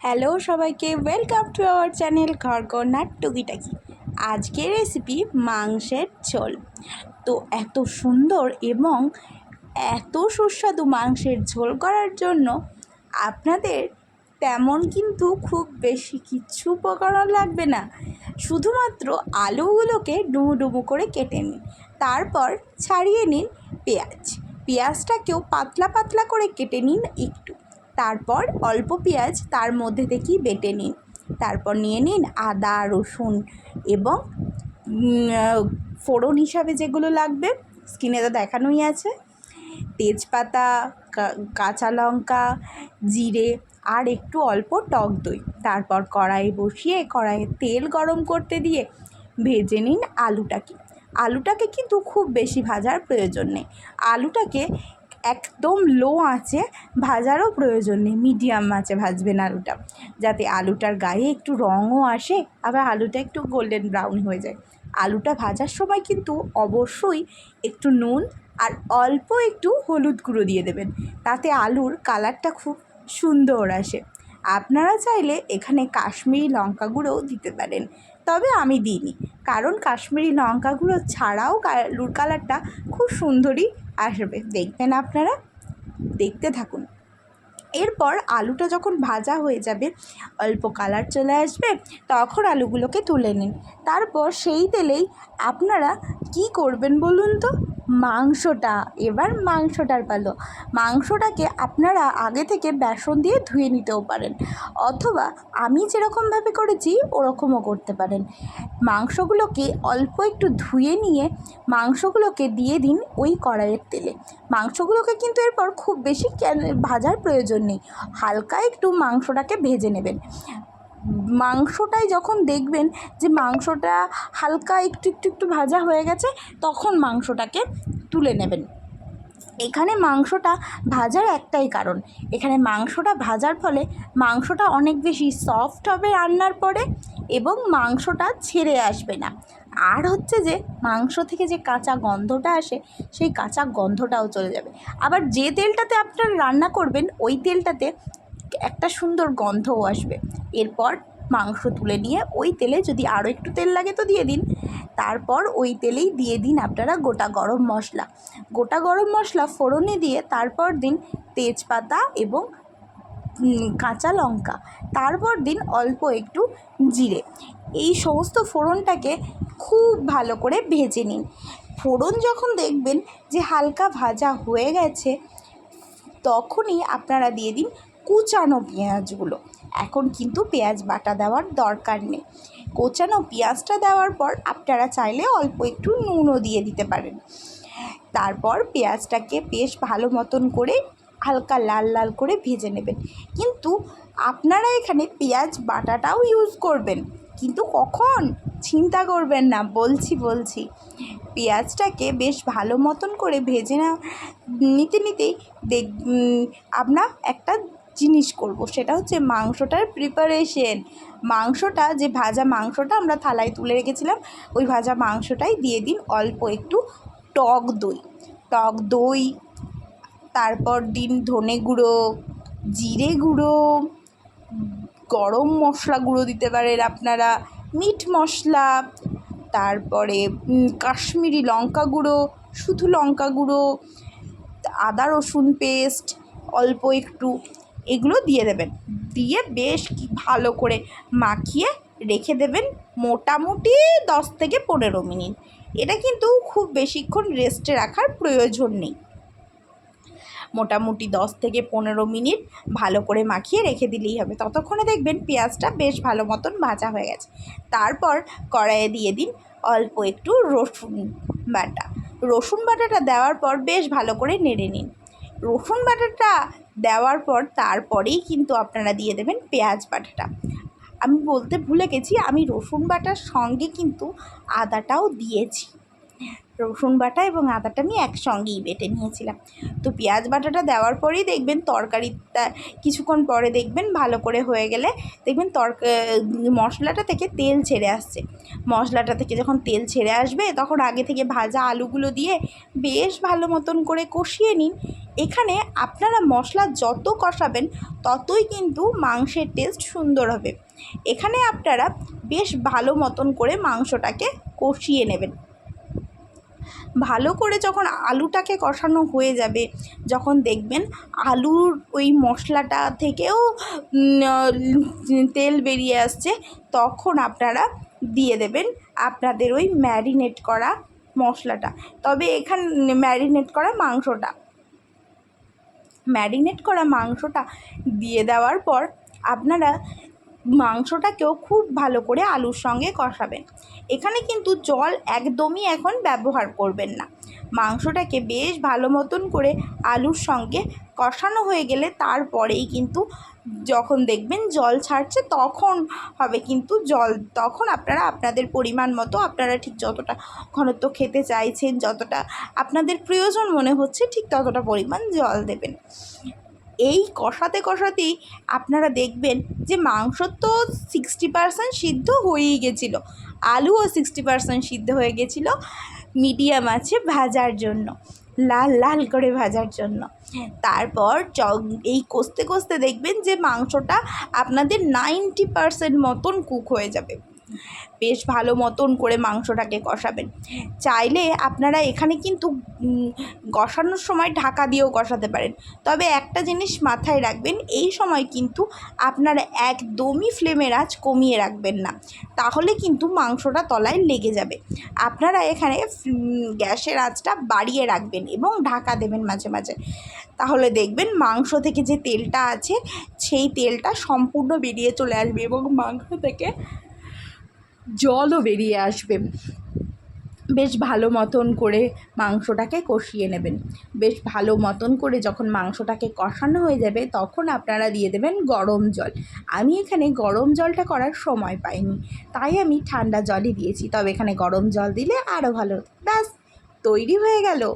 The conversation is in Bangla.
হ্যালো সবাইকে ওয়েলকাম টু আওয়ার চ্যানেল ঘরকন্যার টুকিটাকি আজকের রেসিপি মাংসের ঝোল। তো এত সুন্দর এবং এত সুস্বাদু মাংসের ঝোল করার জন্য আপনাদের তেমন কিন্তু খুব বেশি কিচ্ছু উপকরণ লাগবে না। শুধুমাত্র আলুগুলোকে ডুমু ডুমু করে কেটে নিন। তারপর ছাড়িয়ে নিন পেঁয়াজ। পেঁয়াজটাকেও পাতলা পাতলা করে কেটে নিন একটু। তারপর অল্প পেঁয়াজ তার মধ্যে থেকেই বেটে নিন। তারপর নিয়ে নিন আদা, রসুন এবং ফোড়ন হিসাবে যেগুলো লাগবে স্কিনে তো দেখানোই আছে। তেজপাতা কাঁচা লঙ্কা, জিরে আর একটু অল্প টক দই। তারপর কড়াই বসিয়ে কড়াইয়ে তেল গরম করতে দিয়ে ভেজে নিন আলুটাকে। আলুটাকে কিন্তু খুব বেশি ভাজার প্রয়োজন নেই। আলুটাকে একদম লো আঁচে ভাজারও প্রয়োজন নেই মিডিয়াম আঁচে ভাজবেন আলুটা। যাতে আলুটার গায়ে একটু রঙও আসে, আবার আলুটা একটু গোল্ডেন ব্রাউন হয়ে যায়। আলুটা ভাজার সময় কিন্তু অবশ্যই একটু নুন আর অল্প একটু হলুদ গুঁড়ো দিয়ে দেবেন। তাতে আলুর কালারটা খুব সুন্দর আসে। আপনারা চাইলে এখানে কাশ্মীরি লঙ্কা গুঁড়োও দিতে পারেন। তবে আমি দিইনি, কারণ কাশ্মীরি লঙ্কা গুঁড়ো ছাড়াও আলুর কালারটা খুব সুন্দরই আসবে। দেখবেন আপনারা? দেখতে থাকুন। এরপর আলুটা যখন ভাজা হয়ে যাবে, অল্প কালার চলে আসবে, তখন আলুগুলোকে তুলে নিন। তারপর সেই তেলেই আপনারা কি করবেন বলুন তো? মাংসটা, এবার মাংসটার পালো। মাংসটাকে আপনারা আগে থেকে বেসন দিয়ে ধুয়ে নিতেও পারেন, অথবা আমি যেরকমভাবে করেছি, ওরকমও করতে পারেন। মাংসগুলোকে অল্প একটু ধুয়ে নিয়ে মাংসগুলোকে দিয়ে দিন ওই কড়াইয়ের তেলে। মাংসগুলোকে কিন্তু এরপর খুব বেশি ভাজার প্রয়োজন নেই। হালকা একটু মাংসটাকে ভেজে নেবেন। মাংসটাই যখন দেখবেন যে মাংসটা হালকা একটু একটু একটু ভাজা হয়ে গেছে, তখন মাংসটাকে তুলে নেবেন। এখানে মাংসটা ভাজার একটাই কারণ। এখানে মাংসটা ভাজার ফলে মাংসটা অনেক বেশি সফট হবে রান্নার পরে এবং মাংসটা ছেড়ে আসবে না। আর হচ্ছে যে মাংস থেকে যে কাঁচা গন্ধটা আসে, সেই কাঁচা গন্ধটাও চলে যাবে। আবার যে তেলটাতে আপনারা রান্না করবেন, ওই তেলটাতে একটা সুন্দর গন্ধও আসবে। এরপর মাংস তুলে নিয়ে ওই তেলে যদি আরও একটু তেল লাগে তো দিয়ে দিন। তারপর ওই তেলেই দিয়ে দিন আপনারা গোটা গরম মশলা। গোটা গরম মশলা ফোড়নে দিয়ে তারপর দিন তেজপাতা এবং কাঁচা লঙ্কা। তারপর দিন অল্প একটু জিরে। এই সমস্ত ফোড়নটাকে খুব ভালো করে ভেজে নিন। ফোড়ন যখন দেখবেন যে হালকা ভাজা হয়ে গেছে, তখনই আপনারা দিয়ে দিন কুচানো পেঁয়াজগুলো। এখন কিন্তু পেঁয়াজ বাটা দেওয়ার দরকার নেই। কোচানো পেঁয়াজটা দেওয়ার পর আপনারা চাইলে অল্প একটু নুনও দিয়ে দিতে পারেন। তারপর পেঁয়াজটাকে বেশ ভালো মতন করে হালকা লাল লাল করে ভেজে নেবেন। কিন্তু আপনারা এখানে পেঁয়াজ বাটাটাও ইউজ করবেন। কিন্তু কখন? চিন্তা করবেন না, বলছি বলছি। পেঁয়াজটাকে বেশ ভালো মতন করে ভেজে না, নিতে, নিতেই দেখ আমরা একটা জিনিস করব। সেটা হচ্ছে মাংসটার প্রিপারেশন মাংসটা, যে ভাজা মাংসটা আমরা থালায় তুলে রেখেছিলাম, ওই ভাজা মাংসটাই দিয়ে দিন অল্প একটু টক দই। টক দই, তারপর দিন ধনে গুঁড়ো, জিরে গুঁড়ো, গরম মশলা গুঁড়ো দিতে পারেন আপনারা, মিট মশলা, তারপরে কাশ্মীরি লঙ্কা গুঁড়ো, শুধু লঙ্কা গুঁড়ো, আদা রসুন পেস্ট অল্প একটু এগুলো দিয়ে দেবেন। দিয়ে বেশ ভালো করে মাখিয়ে রেখে দেবেন মোটামুটি দশ থেকে পনেরো মিনিট। এটা কিন্তু খুব বেশিক্ষণ রেস্টে রাখার প্রয়োজন নেই। মোটামুটি দশ থেকে পনেরো মিনিট ভালো করে মাখিয়ে রেখে দিলেই হবে। ততক্ষণে দেখবেন পেঁয়াজটা বেশ ভালো মতন ভাজা হয়ে গেছে। তারপর কড়াইয়ে দিয়ে দিন অল্প একটু রসুন বাটা। রসুন বাটাটা দেওয়ার পর বেশ ভালো করে নেড়ে নিন। রসুন বাটাটা দেওয়ার পর তারপরেই কিন্তু আপনারা দিয়ে দেবেন পেঁয়াজ বাটাটা। আমি বলতে ভুলে গেছি, আমি রসুন বাটার সঙ্গে কিন্তু আদাটাও দিয়েছি। রসুন বাটা এবং আদাটা আমি একসঙ্গেই বেটে নিয়েছিলাম। তো পেঁয়াজ বাটাটা দেওয়ার পরেই দেখবেন তরকারিটা কিছুক্ষণ পরে দেখবেন ভালো করে হয়ে গেলে দেখবেন তরকা মশলাটা থেকে তেল ছেড়ে আসছে। মশলাটা থেকে যখন তেল ছেড়ে আসবে তখন আগে থেকে ভাজা আলুগুলো দিয়ে বেশ ভালো মতন করে কষিয়ে নিন। এখানে আপনারা মশলা যত কষাবেন ততই কিন্তু মাংসের টেস্ট সুন্দর হবে। এখানে আপনারা বেশ ভালো মতন করে মাংসটাকে কষিয়ে নেবেন। ভালো করে যখন আলুটাকে কষানো হয়ে যাবে, যখন দেখবেন আলুর ওই মশলাটা থেকেও তেল বেরিয়ে আসছে, তখন আপনারা দিয়ে দেবেন আপনাদের ওই ম্যারিনেট করা মশলাটা। তবে এখানে, ম্যারিনেট করা মাংসটা। ম্যারিনেট করা মাংসটা দিয়ে দেওয়ার পর আপনারা মাংসটাকেও খুব ভালো করে আলুর সঙ্গে কষাবেন। এখানে কিন্তু জল একদমই এখন ব্যবহার করবেন না। মাংসটাকে বেশ ভালো মতন করে আলুর সঙ্গে কষানো হয়ে গেলে তারপরেই কিন্তু যখন দেখবেন জল ছাড়ছে তখন হবে কিন্তু জল। তখন আপনারা আপনাদের পরিমাণ মতো আপনারা ঠিক যতটা ঘনত্ব খেতে চাইছেন, যতটা আপনাদের প্রয়োজন মনে হচ্ছে ঠিক ততটা পরিমাণ জল দেবেন। এই কষাতে কষাতেই আপনারা দেখবেন যে মাংস তো সিক্সটি পারসেন্ট সিদ্ধ হয়েই গেছিল, আলুও সিক্সটি পারসেন্ট সিদ্ধ হয়ে গেছিল, মিডিয়াম আছে ভাজার জন্য, লাল লাল করে ভাজার জন্য। তারপর চ এই কষতে কষতে দেখবেন যে মাংসটা আপনাদের নাইনটি পারসেন্ট মতন কুক হয়ে যাবে। বেশ ভালো মতন করে মাংসটাকে কষাবেন। চাইলে আপনারা এখানে কিন্তু কষানোর সময় ঢাকা দিয়েও কষাতে পারেন। তবে একটা জিনিস মাথায় রাখবেন, এই সময় কিন্তু আপনারা একদমই ফ্লেমের আঁচ কমিয়ে রাখবেন না। তাহলে কিন্তু মাংসটা তলায় লেগে যাবে। আপনারা এখানে গ্যাসের আঁচটা বাড়িয়ে রাখবেন এবং ঢাকা দেবেন মাঝে মাঝে। তাহলে দেখবেন মাংস থেকে যে তেলটা আছে, সেই তেলটা সম্পূর্ণ বেরিয়ে চলে আসবে এবং মাংস থেকে জলও বেরিয়ে আসবে। বেশ ভালো মতন করে মাংসটাকে কষিয়ে নেবেন। বেশ ভালো মতন করে যখন মাংসটাকে কষানো হয়ে যাবে, তখন আপনারা দিয়ে দেবেন গরম জল। আমি এখানে গরম জলটা করার সময় পাইনি, তাই আমি ঠান্ডা জলই দিয়েছি। তবে এখানে গরম জল দিলে আরও ভালো। ব্যাস, তৈরি হয়ে গেল।